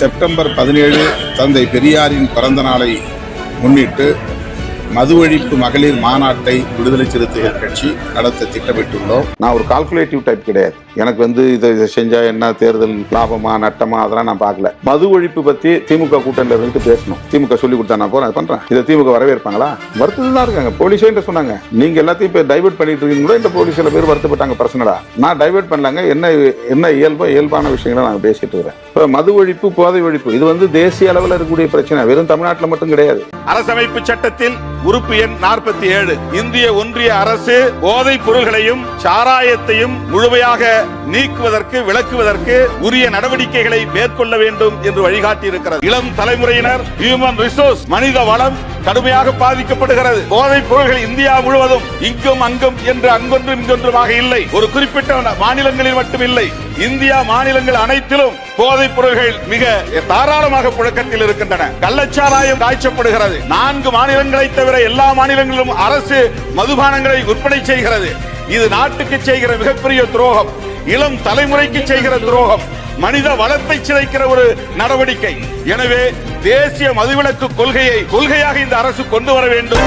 September பதினேழு தந்தை பெரியாரின் பிறந்த நாளை முன்னிட்டு மது ஒழிப்பு மகளிர் மாநாட்டை விடுதலை சிறுத்தைகள் கட்சி நடத்த திட்டமிட்டுள்ளோம். நான் ஒரு கால்குலேட்டிவ் டைப் கிடையாது. எனக்கு வந்து இதை இதை செஞ்சா என்ன தேர்தல் லாபமா நட்டமா அதெல்லாம் நான் பார்க்கல. மது ஒழிப்பு பத்தி திமுக கூட்டணியில இருந்து பேசணும். திமுக சொல்லி கொடுத்தா நான் போறேன் பண்றேன். இதை திமுக வரவேற்பாங்களா? வருத்தத்தில் தான் இருக்காங்க. போலீஸே சொன்னாங்க. நீங்க எல்லாத்தையும் இப்போ டைவர்ட் பண்ணிட்டு இருக்கீங்க கூட இந்த போலீஸ் சில பேர் வருத்தப்பட்டாங்க பர்சனலா நான் டைவர்ட் பண்ணலாங்க. என்ன என்ன இயல்போ இயல்பான விஷயங்களை நாங்கள் பேசிட்டு இருக்கிறேன். இப்போ மது ஒழிப்பு போதை ஒழிப்பு இது வந்து தேசிய அளவில் இருக்கக்கூடிய பிரச்சனை. வெறும் தமிழ்நாட்டில் மட்டும் கிடையாது. அரசமைப்பு சட்டத்தில் உறுப்பு எண் நாற்பத்தி ஏழு. இந்திய ஒன்றிய அரசு போதைப் பொருள்களையும் சாராயத்தையும் முழுமையாக நீக்குவதற்கு விளக்குவதற்கு உரிய நடவடிக்கைகளை மேற்கொள்ள வேண்டும் என்று வழிகாட்டி இருக்கிறது இளம் தலைமுறையினர் ஹியூமன் ரிசோர்ஸ் மனித வளம் கடுமையாக பாதிக்கப்படுகிறது. போதைப் பொருள்கள் இந்தியா முழுவதும் இங்கும் அங்கும் என்று அங்கொன்றும் இங்கொன்றுமாக இல்லை. ஒரு குறிப்பிட்ட மாநிலங்களில் மட்டும் இல்லை. இந்தியா மாநிலங்கள் அனைத்திலும் போதைப் பொருள்கள் மிக தாராளமாக புழக்கத்தில் இருக்கின்றன. கள்ளச்சாராயம் காய்ச்சப்படுகிறது. நான்கு மாநிலங்களை தவிர எல்லா மாநிலங்களிலும் அரசு மதுபானங்களை விற்பனை செய்கிறது. இது நாட்டுக்கு செய்கிற மிகப்பெரிய துரோகம். இளம் தலைமுறைக்கு செய்கிற துரோகம் மனித வளத்தை சிதைக்கிற ஒரு நடவடிக்கை. எனவே தேசிய மதுவிலக்கு கொள்கையை கொள்கையாக இந்த அரசு கொண்டு வர வேண்டும்.